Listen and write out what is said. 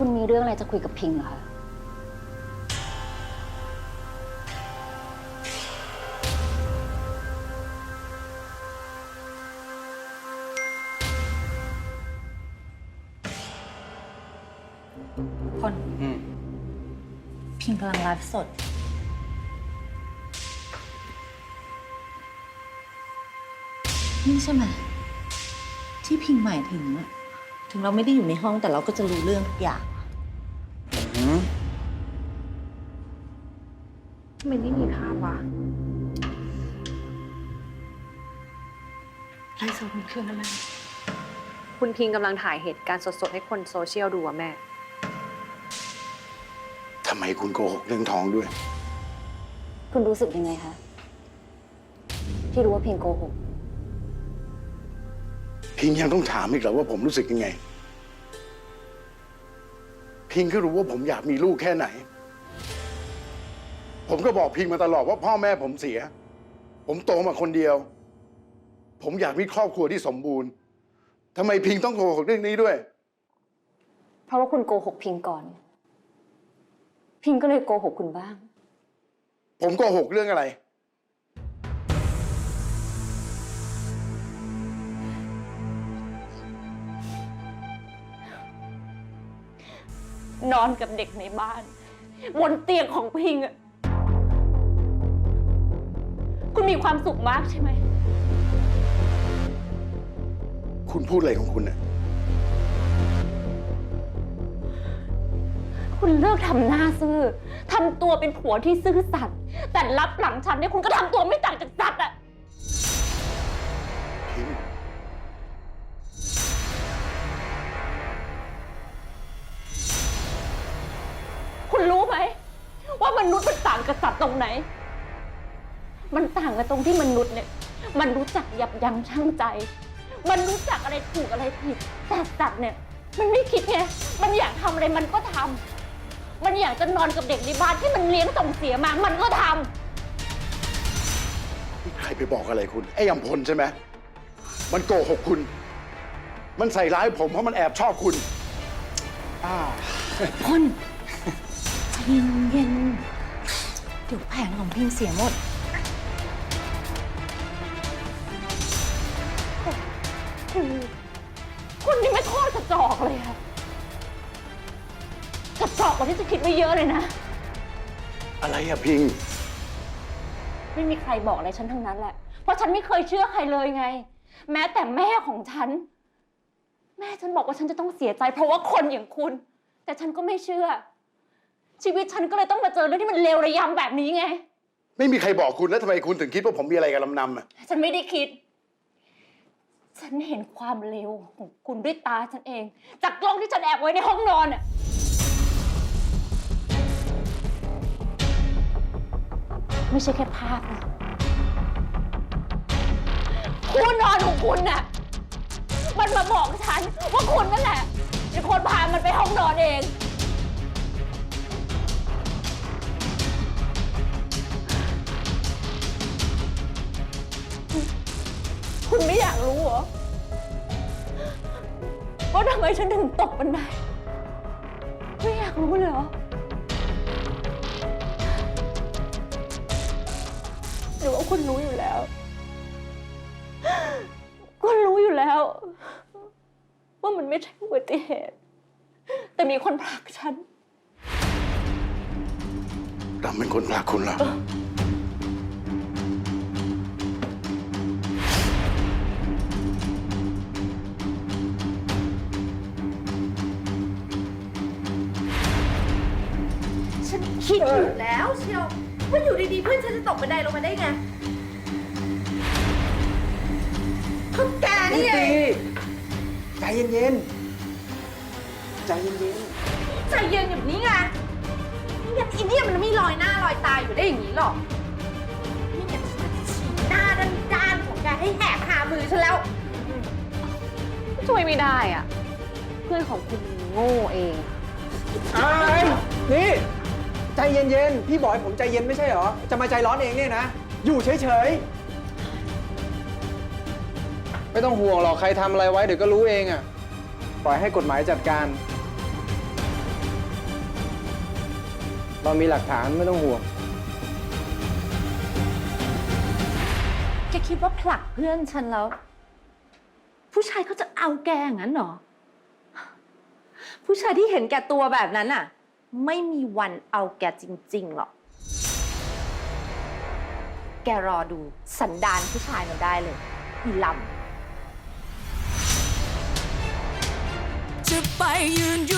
คุณมีเรื่องอะไรจะคุยกับพิงเหรอคะคนอืมพิงกำลังไลฟ์สด นี่ใช่ไหมที่พิงหมายถึงอะ ถึงเราไม่ได้อยู่ในห้องแต่เราก็จะรู้เรื่องทุกอย่างอืมทำไมไม่มีภาพวะไลฟ์สดมันคืออะไรคุณพิงกำลังถ่ายเหตุการณ์สดๆ ให้คนโซเชียลดูอะแม่ ทำไมคุณโกหกเรื่องท้องด้วย คุณรู้สึกยังไงคะ ที่รู้ว่าพิงโกหก พิงยังต้องถามอีกเหรอว่าผมรู้สึกยังไง พิงก็รู้ว่าผมอยากมีลูกแค่ไหน ผมก็บอกพิงมาตลอดว่าพ่อแม่ผมเสีย ผมโตมาคนเดียว ผมอยากมีครอบครัวที่สมบูรณ์ทำไมพิงต้องโกหกเรื่องนี้ด้วย เพราะว่าคุณโกหกพิงก่อน พิงก็เลยโกหกคุณบ้าง ผมโกหกเรื่องอะไร นอนกับเด็กในบ้าน บนเตียงของพิงอะคุณมีความสุขมากใช่ไหม คุณพูดอะไรของคุณน่ะ คุณเลิกทำหน้าซื่อทำตัวเป็นผัวที่ซื่อสัตย์แต่รับหลังฉันเนี่ยคุณก็ทำตัวไม่ต่างจากสัตว์อะามนุษย์มันต่างกับสัตว์ตรงไหน มันต่างกันตรงที่มนุษย์เนี่ย มันรู้จักยับยั้งชั่งใจ มันรู้จักอะไรถูกอะไรผิด แต่สัตว์เนี่ย มันไม่คิดไง มันอยากทำอะไรมันก็ทำ มันอยากจะนอนกับเด็กในบ้านที่มันเลี้ยงส่งเสียมา มันก็ทำ นี่ใครไปบอกอะไรคุณ ไอ้ยำพลใช่ไหม มันโกหกคุณ มันใส่ร้ายผมเพราะมันแอบชอบคุณอ้าวคนใจเย็นๆ เดี๋ยวแผงของพิงเสียหมด คุณคุณนี่ไม่โทษกระจอกเลยอะกระจอกกว่าที่จะคิดไปเยอะเลยนะ อะไรอะพิง ไม่มีใครบอกอะไรฉันทั้งนั้นแหละ เพราะฉันไม่เคยเชื่อใครเลยไง แม้แต่แม่ของฉัน แม่ฉันบอกว่าฉันจะต้องเสียใจ เพราะว่าคนอย่างคุณ แต่ฉันก็ไม่เชื่อ ชีวิตฉันก็เลยต้องมาเจอเรื่องที่มันเลวระยำแบบนี้ไง ไม่มีใครบอกคุณแล้วทำไมคุณถึงคิดว่าผมมีอะไรกับลำนำอะฉันไม่ได้คิด ฉันเห็นความเลวของคุณด้วยตาฉันเอง จากกล้องที่ฉันแอบไว้ในห้องนอนน่ะไม่ใช่แค่ภาพนะคู่นอนของคุณน่ะ มันมาบอกฉันว่าคุณนั่นแหละเป็นคนพามันไปห้องนอนเองากรู้เหรอว่าทำไมฉันถึงตกบันไดไม่อยากรู้เลยเหรอ หรือว่าคุณรู้อยู่แล้ว คุณรู้อยู่แล้ว ว่ามันไม่ใช่อุบัติเหตุ แต่มีคนผลักฉัน ดำเป็นคนผลักคุณเหรอ คิดอยู่แล้วเชียวว่าอยู่ดีๆเพื่อนฉันจะตกบันไดลงมาได้ไงเพราะแกนี่เองใจเย็นๆ ใจเย็นใจเย็นแบบนี้ไงไม่งั้นอีเนี่ยมันไม่ลอยหน้าลอยตาอยู่ได้อย่างนี้หรอกไม่งั้นฉันจะฉีกหน้าด้านๆของแกให้แหกคามือฉันแล้ว ช่วยไม่ได้อะ เพื่อนของคุณโง่เองๆอ้ายนี่ ใจเย็นๆ พี่บอกให้ผมใจเย็นไม่ใช่เหรอ จะมาใจร้อนเองเนี่ยนะ อยู่เฉยๆ ไม่ต้องห่วงหรอกใครทำอะไรไว้เดี๋ยวก็รู้เองอะปล่อยให้กฎหมายจัดการ เรามีหลักฐานไม่ต้องห่วง แกคิดว่าผลักเพื่อนฉันแล้ว ผู้ชายเขาจะเอาแกอย่างนั้นเหรอ ผู้ชายที่เห็นแกตัวแบบนั้นน่ะ ไม่มีวันเอาแกจริงๆหรอก แกรอดูสันดานผู้ชายมันได้เลยอีลำ จะไปยืนอยู่